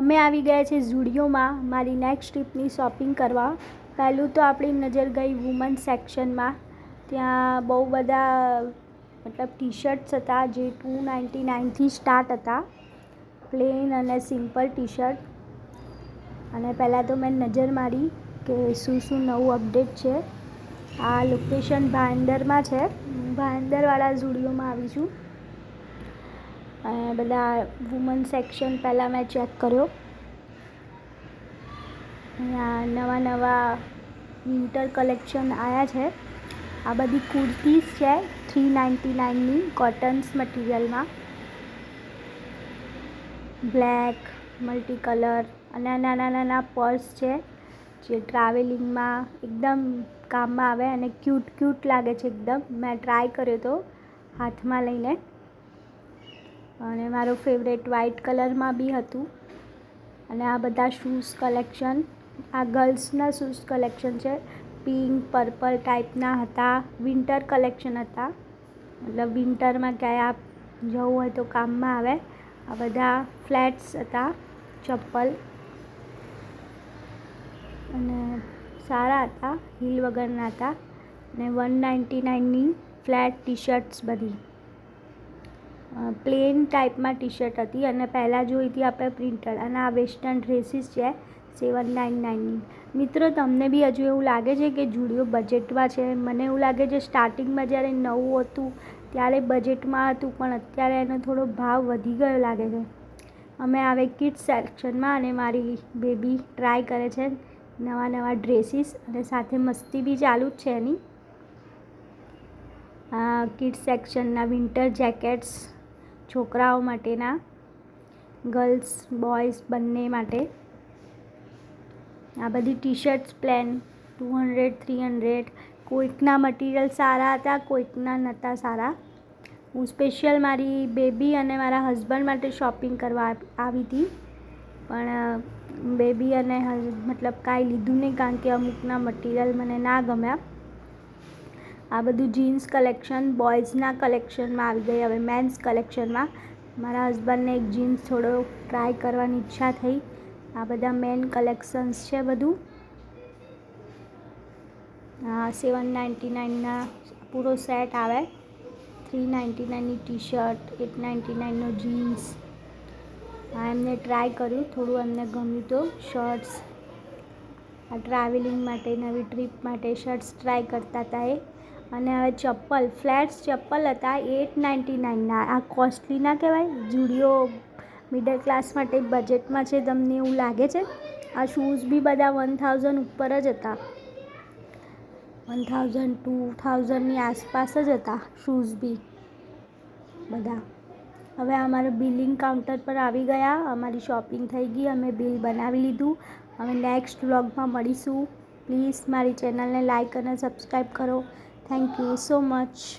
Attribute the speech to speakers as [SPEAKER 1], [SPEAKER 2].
[SPEAKER 1] અમે આવી ગયા છે ઝુડિયોમાં, મારી નેક્સ્ટ ટ્રીપની શોપિંગ કરવા. પહેલું તો આપણી નજર ગઈ વુમન સેક્શનમાં ત્યાં બહુ બધા, મતલબ ટી શર્ટ્સ હતા જે ટુ નાઇન્ટી નાઇનથી સ્ટાર્ટ હતા. પ્લેન અને સિમ્પલ ટી શર્ટ અને પહેલાં તો મેં નજર મારી કે શું શું નવું અપડેટ છે. આ લોકેશન ભાંદરમાં છે. ભાંદરવાળા ઝુડિયોમાં આવી છું. અને બધા વુમન સેક્શન પહેલાં મેં ચેક કર્યો. અહીંયા નવા નવા વિન્ટર કલેક્શન આવ્યા છે. આ બધી કુર્તીઝ છે થ્રી નાઇન્ટી નાઇનની કોટન્સ મટીરિયલમાં બ્લેક મલ્ટી કલર અને નાના નાના પર્સ છે, જે ટ્રાવેલિંગમાં એકદમ કામમાં આવે અને ક્યૂટ ક્યૂટ લાગે છે એકદમ. મેં ટ્રાય કર્યો તો હાથમાં લઈને. અને મારો ફેવરેટ વ્હાઇટ કલરમાં બી હતું. અને આ બધા શૂઝ કલેક્શન આ ગર્લ્સના શૂઝ કલેક્શન છે. પિંક પર્પલ ટાઈપના હતા. વિન્ટર કલેક્શન હતા. મતલબ વિન્ટરમાં ક્યાંય આપ જવું હોય તો કામમાં આવે. આ બધા ફ્લેટ્સ હતા, ચપ્પલ. અને સારા હતા હીલ વગરના હતા. ને વન નાઇન્ટી નાઇનની ફ્લેટ ટી શર્ટ્સ બધી. પ્લેન ટાઈપમાં ટી શર્ટ હતી અને પહેલાં જોઈ હતી આપણે પ્રિન્ટેડ અને આ વેસ્ટર્ન ડ્રેસીસ છે સેવન નાઇન નાઇનની મિત્રો, તમને બી હજુ એવું લાગે છે કે જુડિયો બજેટમાં છે? મને એવું લાગે છે સ્ટાર્ટિંગમાં જ્યારે નવું હતું, ત્યારે બજેટમાં હતું, પણ અત્યારે એનો થોડો ભાવ વધી ગયો લાગે છે. અમે આવે કિડ્સ સેક્શનમાં અને મારી બેબી ટ્રાય કરે છે નવા નવા ડ્રેસીસ અને સાથે મસ્તી બી ચાલુ જ છે એની. કિડ્સ સેક્શનના વિન્ટર જેકેટ્સ છોકરાઓ માટેના ગર્લ્સ બોયઝ બંને માટે. આ બધી T shirts plain two hundred three hundred કોઈકના material સારા હતા, કોઈકના નહોતા સારા. હું સ્પેશિયલ મારી બેબી અને મારા હસબન્ડ માટે શોપિંગ કરવા આવી હતી. પણ બેબી અને મતલબ કાંઈ લીધું નહીં કારણ કે અમુકના મટીરિયલ મને ના ગમ્યા. આ બધું જીન્સ કલેક્શન બોયઝના કલેક્શનમાં આવી ગઈ. હવે મેન્સ કલેક્શનમાં મારા હસબન્ડને એક જીન્સ થોડો ટ્રાય કરવાની ઈચ્છા થઈ. આ બધા મેન કલેક્શન્સ છે બધું. સેવન નાઇન્ટી નાઇનના પૂરો સેટ આવે. થ્રી નાઇન્ટી નાઇનની ટી શર્ટ એટ નાઇન્ટી નાઇનનો જીન્સ આ એમને ટ્રાય કર્યું. થોડું એમને ગમ્યું તો શર્ટ્સ આ ટ્રાવેલિંગ માટે, નવી ટ્રીપ માટે શર્ટ્સ ટ્રાય કરતા હતા એ. અને હવે ચપ્પલ, ફ્લેટ્સ ચપ્પલ હતા એટ નાઇન્ટી નાઇનના આ કોસ્ટલી ના કહેવાય? જુડિયો મિડલ ક્લાસ માટે બજેટમાં છે તમને એવું લાગે છે? આ શૂઝ બી બધા વન થાઉઝન્ડ ઉપર જ હતા. વન થાઉઝન્ડ ટુ થાઉઝન્ડની આસપાસ જ હતા શૂઝ બી બધા. હવે અમારે બિલિંગ કાઉન્ટર પર આવી ગયા. અમારી શોપિંગ થઈ ગઈ. અમે બિલ બનાવી લીધું. હવે નેક્સ્ટ વ્લોગમાં મળીશું. પ્લીઝ મારી ચેનલને લાઇક અને સબસ્ક્રાઈબ કરો. Thank you so much.